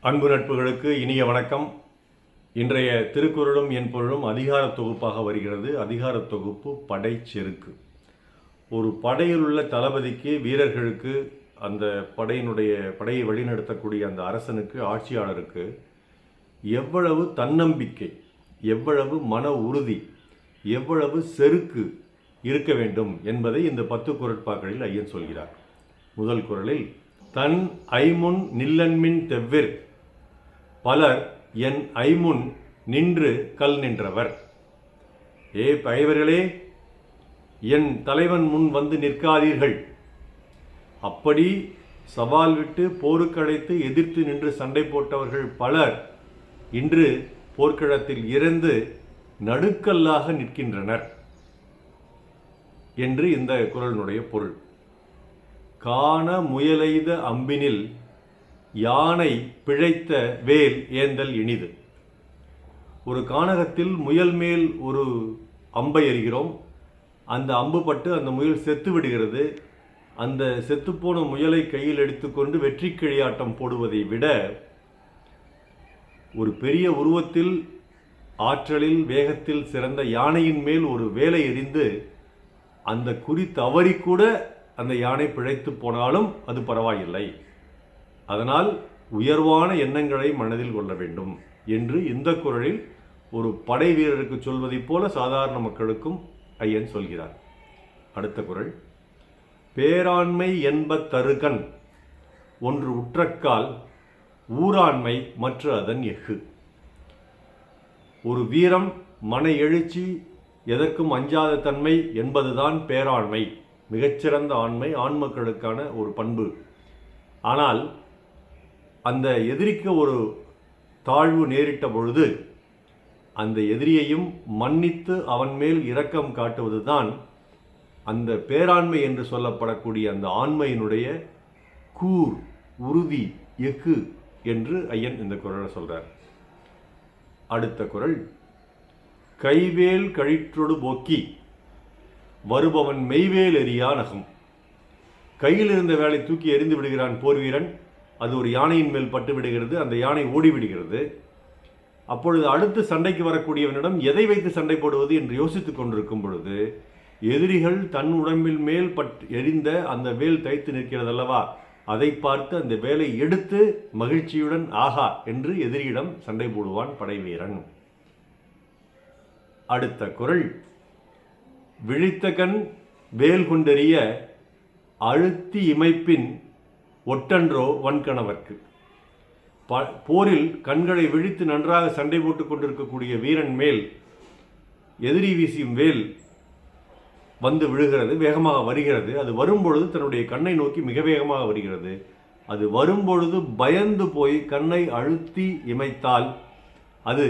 அன்பு நட்புகளுக்கு இனிய வணக்கம். இன்றைய திருக்குறளும் என் பொருளும் அதிகார தொகுப்பாக வருகிறது. அதிகார தொகுப்பு படை செருக்கு. ஒரு படையில் உள்ள தளபதிக்கு வீரர்களுக்கு அந்த படையினுடைய படையை வழிநடத்தக்கூடிய அந்த அரசனுக்கு ஆட்சியாளருக்கு எவ்வளவு தன்னம்பிக்கை எவ்வளவு மன உறுதி எவ்வளவு செருக்கு இருக்க வேண்டும் என்பதை இந்த பத்து குரட்பாக்களில் ஐயன் சொல்கிறார். முதல் குரலில் தன் ஐமுன் நில்லன்மின் தெவ்விர் பலர் என் ஐமுன் நின்று கல் நின்றவர். ஏ பகைவர்களே என் தலைவன் முன் வந்து நிற்காதீர்கள். அப்படி சவால் விட்டு போருக்கடைத்து எதிர்த்து நின்று சண்டை போட்டவர்கள் பலர் இன்று போர்க்களத்தில் இறந்து நடுக்கல்லாக நிற்கின்றனர் என்று இந்த குரலினுடைய பொருள். காண முயலெய்த அம்பினில் யானை பிழைத்த வேல் ஏந்தல் இனிது. ஒரு கானகத்தில் முயல் மேல் ஒரு அம்பை எறிகிறோம். அந்த அம்பு பட்டு அந்த முயல் செத்து விடுகிறது. அந்த செத்துப்போன முயலை கையில் எடுத்துக்கொண்டு வெற்றி கிளியாட்டம் போடுவதை விட ஒரு பெரிய உருவத்தில் ஆற்றலில் வேகத்தில் சிறந்த யானையின் மேல் ஒரு வேலை எறிந்து அந்த குறி தவறி கூட அந்த யானை பிழைத்து போனாலும் அது பரவாயில்லை. அதனால் உயர்வான எண்ணங்களை மனதில் கொள்ள வேண்டும் என்று இந்த குரலில் ஒரு படை வீரருக்கு சொல்வதைப் போல சாதாரண மக்களுக்கும் ஐயன் சொல்கிறார். அடுத்த குரல். பேராண்மை என்ப தருகன் ஒன்று உற்றக்கால் ஊராண்மை மற்ற அதன் எஃகு. ஒரு வீரம் மன எழுச்சி எதற்கும் அஞ்சாத தன்மை என்பதுதான் பேராண்மை மிகச்சிறந்த ஆண்மை ஆண்மக்களுக்கான ஒரு பண்பு. ஆனால் அந்த எதிரிக்கு ஒரு தாழ்வு நேரிட்ட பொழுது அந்த எதிரியையும் மன்னித்து அவன் மேல் இரக்கம் காட்டுவதுதான் அந்த பேராண்மை என்று சொல்லப்படக்கூடிய அந்த ஆண்மையினுடைய கூர் உறுதி எஃகு என்று ஐயன் இந்த குரலை சொல்கிறார் அடுத்த குரல் கைவேல் கழிற்றொடு போக்கி வருபவன் மெய்வேல் எறியா நகம். கையில் இருந்த வேலை தூக்கி எறிந்து விடுகிறான் போர் வீரன் அது ஒரு யானையின் மேல் பட்டு விடுகிறது அந்த யானை ஓடிவிடுகிறது அப்பொழுது அடுத்து சண்டைக்கு வரக்கூடியவனிடம் எதை வைத்து சண்டை போடுவது என்று யோசித்துக் கொண்டிருக்கும் பொழுது எதிரிகள் தன் உடம்பில் மேல் பட் எரிந்த அந்த வேல் தைத்து நிற்கிறதல்லவா? அதை பார்த்து அந்த வேலை எடுத்து மகிழ்ச்சியுடன் ஆஹா என்று எதிரியிடம் சண்டை போடுவான் படைவீரன் அடுத்த குரல். விழித்த கண் வேல் கொண்டெறிய அழுத்தி இமைப்பின் ஒட்டன்றோ வன்கணவர்க்கு. ப போரில் கண்களை விழித்து நன்றாக சண்டை போட்டுக் கொண்டிருக்கக்கூடிய வீரன் மேல் எதிரி வீசியும் வேல் வந்து விழுகிறது வேகமாக வருகிறது. அது வரும்பொழுது தன்னுடைய கண்ணை நோக்கி மிக வேகமாக வருகிறது. அது வரும்பொழுது பயந்து போய் கண்ணை அழுத்தி இமைத்தால் அது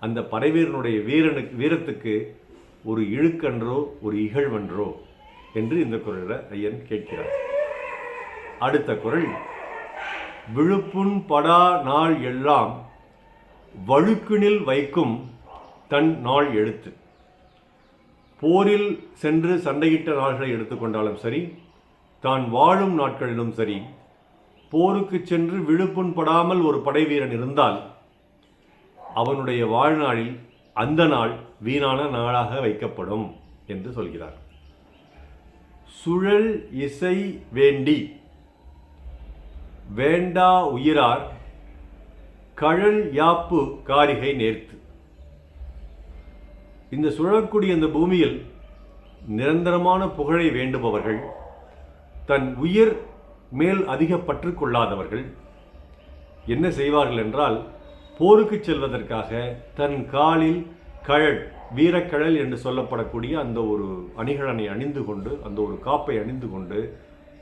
அந்த படைவீரனுடைய வீரனுக்கு வீரத்துக்கு ஒரு இழுக்கன்றோ ஒரு இகழ்வன்றோ என்று இந்த குரலில் ஐயன் கேட்கிறார். அடுத்த குரல். விழுப்புண் படா நாள் எல்லாம் வழுக்கினில் வைக்கும் தன் நாள் எழுத்து. போரில் சென்று சண்டையிட்ட நாள்களை எடுத்துக்கொண்டாலும் சரி தான் வாழும் நாட்களிலும் சரி போருக்கு சென்று விழுப்புண் படாமல் ஒரு படை வீரன் இருந்தால் அவனுடைய வாழ்நாளில் அந்த நாள் வீணான நாளாக வைக்கப்படும் என்று சொல்கிறார். சுழல் இசை வேண்டி வேண்டா உயிரார் கழல் யாப்பு காரிகை நேர்த்து. இந்த சுழற்கூடிய இந்த பூமியில் நிரந்தரமான புகழை வேண்டுபவர்கள் தன் உயிர் மேல் அதிக பற்று கொள்ளாதவர்கள் என்ன செய்வார்கள் என்றால் போருக்கு செல்வதற்காக தன் காலில் கழல் வீரக்கழல் என்று சொல்லப்படக்கூடிய அந்த ஒரு அணிகலனை அணிந்து கொண்டு அந்த ஒரு காப்பை அணிந்து கொண்டு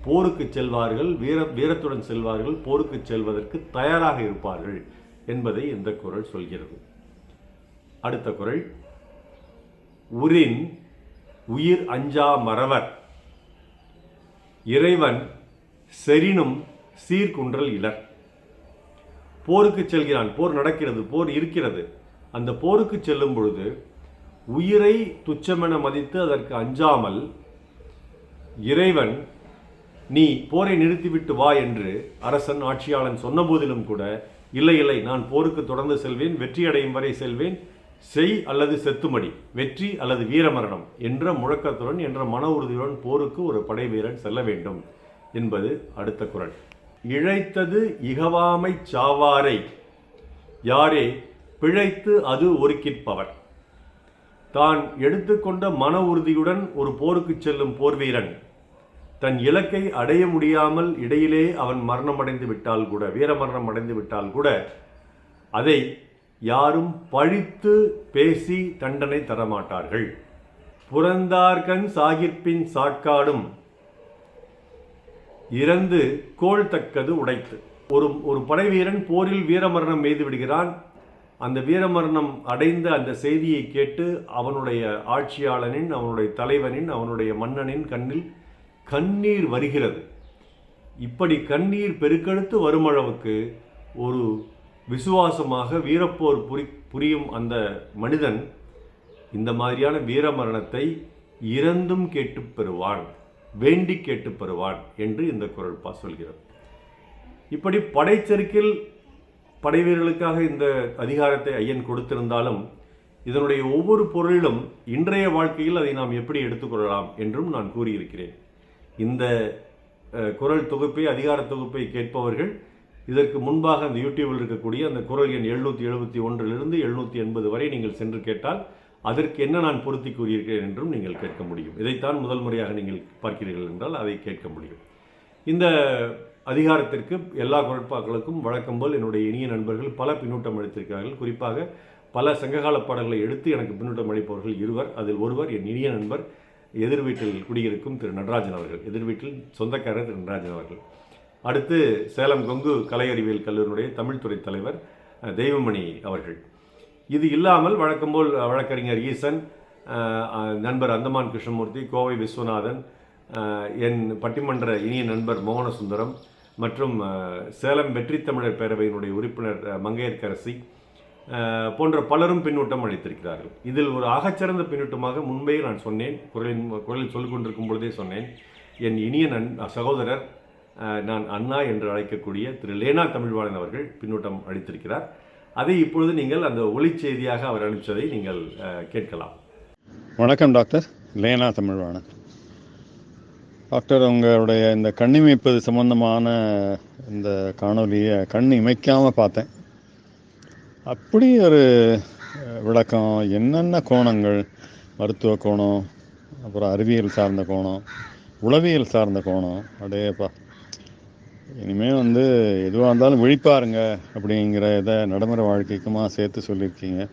போருக்கு செல்வார்கள் வீர வீரத்துடன் செல்வார்கள் போருக்கு செல்வதற்கு தயாராக இருப்பார்கள் என்பதை இந்த குரல் சொல்கிறது. அடுத்த குரல். உரின் உயிர் அஞ்சா மறவர். இறைவன் செரினும் சீர்குன்றல் இலர். போருக்கு செல்கிறான் போர் நடக்கிறது போர் இருக்கிறது. அந்த போருக்கு செல்லும் பொழுது உயிரை துச்சமென மதித்து அதற்கு அஞ்சாமல் இறைவன் நீ போரை நிறுத்திவிட்டு வா என்று அரசன் ஆட்சியாளன் சொன்னபோதிலும் கூட இல்லை இல்லை நான் போருக்கு தொடர்ந்து செல்வேன் வெற்றி அடையும் வரை செல்வேன் செய் அல்லது செத்துமடி வெற்றி அல்லது வீரமரணம் என்ற முழக்கத்துடன் என்ற மன உறுதியுடன் போருக்கு ஒரு படை வீரன் செல்ல வேண்டும் என்பது அடுத்த குரல். இழைத்தது இகவாமை சாவாரை யாரே பிழைத்து அது ஒருக்கிற்பவர். தான் எடுத்துக்கொண்ட மன உறுதியுடன் ஒரு போருக்கு செல்லும் போர் வீரன் தன் இலக்கை அடைய முடியாமல் இடையிலே அவன் மரணமடைந்து விட்டால் கூட வீரமரணம் அடைந்து விட்டால் கூட அதை யாரும் பழித்து பேசி தண்டனை தரமாட்டார்கள். புறந்தார்கண் சாகிற்பின் சாட்காடும் இறந்து கோள் தக்கது உடைத்து. ஒரு ஒரு படைவீரன் போரில் வீரமரணம் எய்து விடுகிறான். அந்த வீரமரணம் அடைந்த அந்த செய்தியை கேட்டு அவனுடைய ஆட்சியாளனின் அவனுடைய தலைவனின் அவனுடைய மன்னனின் கண்ணில் கண்ணீர் வருகிறது. இப்படி கண்ணீர் பெருக்கெடுத்து வருமளவுக்கு ஒரு விசுவாசமாக வீரப்போர் புரி புரியும் அந்த மனிதன் இந்த மாதிரியான வீரமரணத்தை இறந்தும் கேட்டுப் பெறுவான் வேண்டி கேட்டுப் பெறுவான் என்று இந்த குரல் பா சொல்கிறது. இப்படி படைச்சறுக்கில் படை வீரர்களுக்காக இந்த அதிகாரத்தை ஐயன் கொடுத்திருந்தாலும் இதனுடைய ஒவ்வொரு பொருளிலும் இன்றைய வாழ்க்கையில் அதை நாம் எப்படி எடுத்துக்கொள்ளலாம் என்றும் நான் கூறியிருக்கிறேன். இந்த குரல் தொகுப்பை அதிகார தொகுப்பை கேட்பவர்கள் இதற்கு முன்பாக அந்த யூடியூபில் இருக்கக்கூடிய அந்த குரல் எண் எழுநூற்றி எழுபத்தி ஒன்றிலிருந்து எழுநூற்றி எண்பது வரை நீங்கள் சென்று கேட்டால் அதற்கு என்ன நான் பொருத்தி கூறியிருக்கிறேன் என்றும் நீங்கள் கேட்க முடியும். இதைத்தான் முதல் முறையாக நீங்கள் பார்க்கிறீர்கள் என்றால் அதை கேட்க முடியும். இந்த அதிகாரத்திற்கு எல்லா குரட்பாக்களுக்கும் வழக்கம் போல் என்னுடைய இனிய நண்பர்கள் பல பின்னூட்டம் அளித்திருக்கிறார்கள். குறிப்பாக பல சங்ககால பாடல்களை எடுத்து எனக்கு பின்னூட்டம் அளிப்பவர்கள் இருவர். அதில் ஒருவர் என் இனிய நண்பர் எதிர் வீட்டில் குடியிருக்கும் திரு நடராஜன் அவர்கள் எதிர் வீட்டில் சொந்தக்காரர் திரு நடராஜன் அவர்கள். அடுத்து சேலம் கொங்கு கலை அறிவியல் கல்லூரியினுடைய தமிழ்துறை தலைவர் தெய்வமணி அவர்கள். இது இல்லாமல் வழக்கம்போல் வழக்கறிஞர் ஈசன் நண்பர் அந்தமான் கிருஷ்ணமூர்த்தி கோவை விஸ்வநாதன் என் பட்டிமன்ற இனிய நண்பர் மோகனசுந்தரம் மற்றும் சேலம் வெற்றி தமிழர் பேரவையினுடைய உறுப்பினர் மங்கையர்கரசி மங்கையர்க்கரசி போன்ற பலரும் பின்னூட்டம் அளித்திருக்கிறார்கள். இதில் ஒரு ஆகச்சிறந்த பின்னூட்டமாக முன்பே நான் சொன்னேன். குரலின் குரலில் சொல்லிக் கொண்டிருக்கும் பொழுதே சொன்னேன். என் இனிய நன் சகோதரர் நான் அண்ணா என்று அழைக்கக்கூடிய திரு லேனா தமிழ்வாளன் அவர்கள் பின்னூட்டம் அளித்திருக்கிறார். அதை இப்பொழுது நீங்கள் அந்த ஒளி செய்தியாக அவர் அனுப்பிச்சதை நீங்கள் கேட்கலாம். வணக்கம் டாக்டர். லேனா தமிழ்வாணன். டாக்டர் உங்களுடைய இந்த கண் இமைப்பது சம்பந்தமான இந்த காணொலியை கண் இமைக்காமல் பார்த்தேன். அப்படி ஒரு விளக்கம். என்னென்ன கோணங்கள்? மருத்துவ கோணம் அப்புறம் அறிவியல் சார்ந்த கோணம் உளவியல் சார்ந்த கோணம். அடையப்பா. இனிமேல் வந்து எதுவாக இருந்தாலும் விழிப்பாருங்க அப்படிங்கிற இதை நடைமுறை வாழ்க்கைக்குமா சேர்த்து சொல்லியிருக்கீங்க.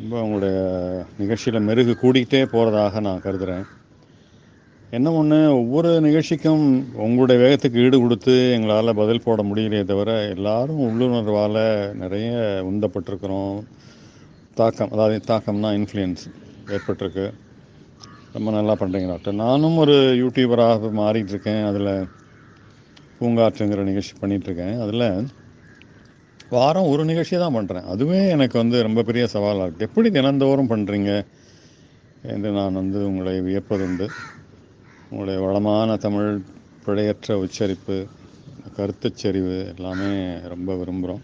ரொம்ப உங்களுடைய நிகழ்ச்சியில் மெருகு கூடிக்கிட்டே போகிறதாக நான் கருதுகிறேன் என்ன ஒன்று ஒவ்வொரு நிகழ்ச்சிக்கும் உங்களுடைய வேகத்துக்கு ஈடு கொடுத்து எங்களால் பதில் போட முடியலையே தவிர எல்லாரும் உள்ளுணர்வால் நிறைய உந்தப்பட்டிருக்கிறோம். தாக்கம் அதாவது தாக்கம்னா இன்ஃப்ளூயன்ஸ் ஏற்பட்டிருக்கு. ரொம்ப நல்லா பண்ணுறீங்க டாக்டர். நானும் ஒரு யூடியூபராக மாறிட்டு இருக்கேன் அதில் பூங்காற்றுங்கிற நிகழ்ச்சி பண்ணிகிட்ருக்கேன் அதில் வாரம் ஒரு நிகழ்ச்சி தான் பண்ணுறேன் அதுவே எனக்கு வந்து ரொம்ப பெரிய சவாலாக இருக்குது எப்படி தினந்தோறும் பண்ணுறீங்க என்று நான் வந்து உங்களை வியப்பதுண்டு. உங்களுடைய வளமான தமிழ் பிழையற்ற உச்சரிப்பு கருத்துச்செறிவு எல்லாமே ரொம்ப விரும்புகிறோம்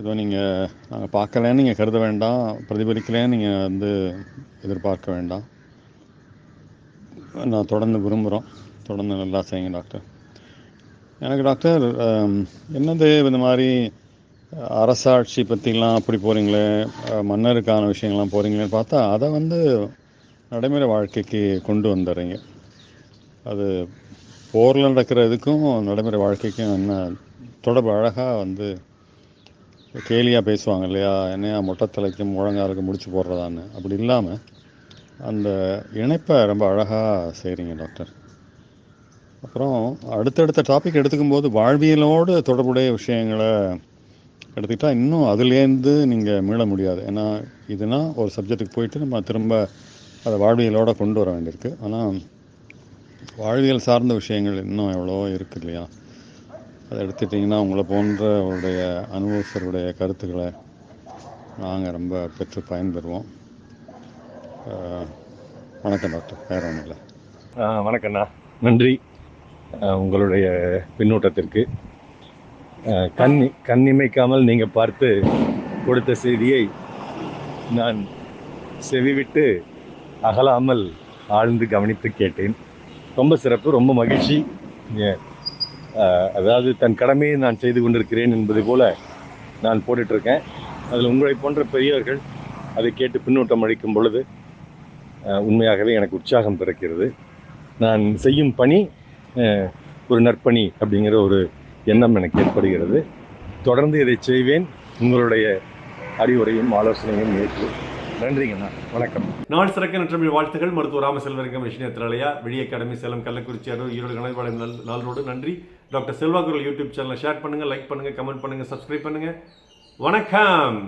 ஏதோ நீங்கள் நாங்கள் பார்க்கலன்னு நீங்கள் கருத வேண்டாம் பிரதிபலிக்கலன்னு நீங்கள் வந்து எதிர்பார்க்க வேண்டாம். நான் தொடர்ந்து விரும்புகிறோம் தொடர்ந்து நல்லா செய்யுங்க டாக்டர். எனக்கு டாக்டர் என்னது இந்த மாதிரி அரசாட்சி பற்றிலாம் அப்படி போகிறீங்களே மன்னருக்கான விஷயங்கள்லாம் போகிறீங்களேன்னு பார்த்தா அதை வந்து நடைமுறை வாழ்க்கைக்கு கொண்டு வந்துடுறீங்க அது போரில் நடக்கிற இதுக்கும் நடைமுறை வாழ்க்கைக்கும் என்ன தொடர்பு? அழகாக வந்து கேலியாக பேசுவாங்க இல்லையா? என்னையா மொட்டைத்தலைக்கும் முழங்காலுக்கு முடிச்சு போடுறதான்னு. அப்படி இல்லாமல் அந்த இணைப்பை ரொம்ப அழகாக செய்கிறீங்க டாக்டர். அப்புறம் அடுத்தடுத்த டாபிக் எடுத்துக்கும் போது வாழ்வியலோடு தொடர்புடைய விஷயங்களை எடுத்துக்கிட்டால் இன்னும் அதுலேருந்து நீங்கள் மீள முடியாது. ஏன்னா இதுனா ஒரு சப்ஜெக்ட்டுக்கு போயிட்டு நம்ம திரும்ப அதை வாழ்வியலோடு கொண்டு வர வேண்டியிருக்கு. ஆனால் வாழ்வியல் சார்ந்த விஷயங்கள் இன்னும் எவ்வளோ இருக்குது இல்லையா? அதை எடுத்துட்டிங்கன்னா உங்களை போன்றவருடைய அனுபவஸ்தருடைய கருத்துக்களை நாங்கள் ரொம்ப பெற்று பயன்பெறுவோம். வணக்கம் டாக்டர். வேறு ஒன்றும் இல்லை. வணக்கண்ணா நன்றி. உங்களுடைய பின்னூட்டத்திற்கு. கண் கண்ணிமைக்காமல் நீங்கள் பார்த்து கொடுத்த செய்தியை நான் செவிவிட்டு அகலாமல் ஆழ்ந்து கவனித்து கேட்டேன். ரொம்ப சிறப்பு ரொம்ப மகிழ்ச்சி. அதாவது தன் கடமையை நான் செய்து கொண்டிருக்கிறேன் என்பது போல நான் போட்டுட்ருக்கேன். அதில் உங்களை போன்ற பெரியவர்கள் அதை கேட்டு பின்னூட்டம் அளிக்கும் பொழுது உண்மையாகவே எனக்கு உற்சாகம் பிறக்கிறது. நான் செய்யும் பணி ஒரு நற்பணி அப்படிங்கிற ஒரு எண்ணம் எனக்கு ஏற்படுகிறது. தொடர்ந்து இதை செய்வேன். உங்களுடைய அறிவுரையும் ஆலோசனையும் ஏற்று நன்றிங்கண்ணா. வணக்கம். நாள் சிறக்க நற்றமிழ் வாழ்த்துகள். மருத்துவ ராமசெல்வரங்கம் விஷயத்திரலையா விழி அகாடமி சேலம் கள்ளக்குறிச்சி அரூர் ஈரோடு கணவாளம் நல் நாளோடு நன்றி. டாக்டர் செல்வாகுரல் யூடியூப் சேனலை ஷேர் பண்ணுங்கள் லைக் பண்ணுங்கள் கமெண்ட் பண்ணுங்கள் சப்ஸ்கிரைப் பண்ணுங்கள் வணக்கம்.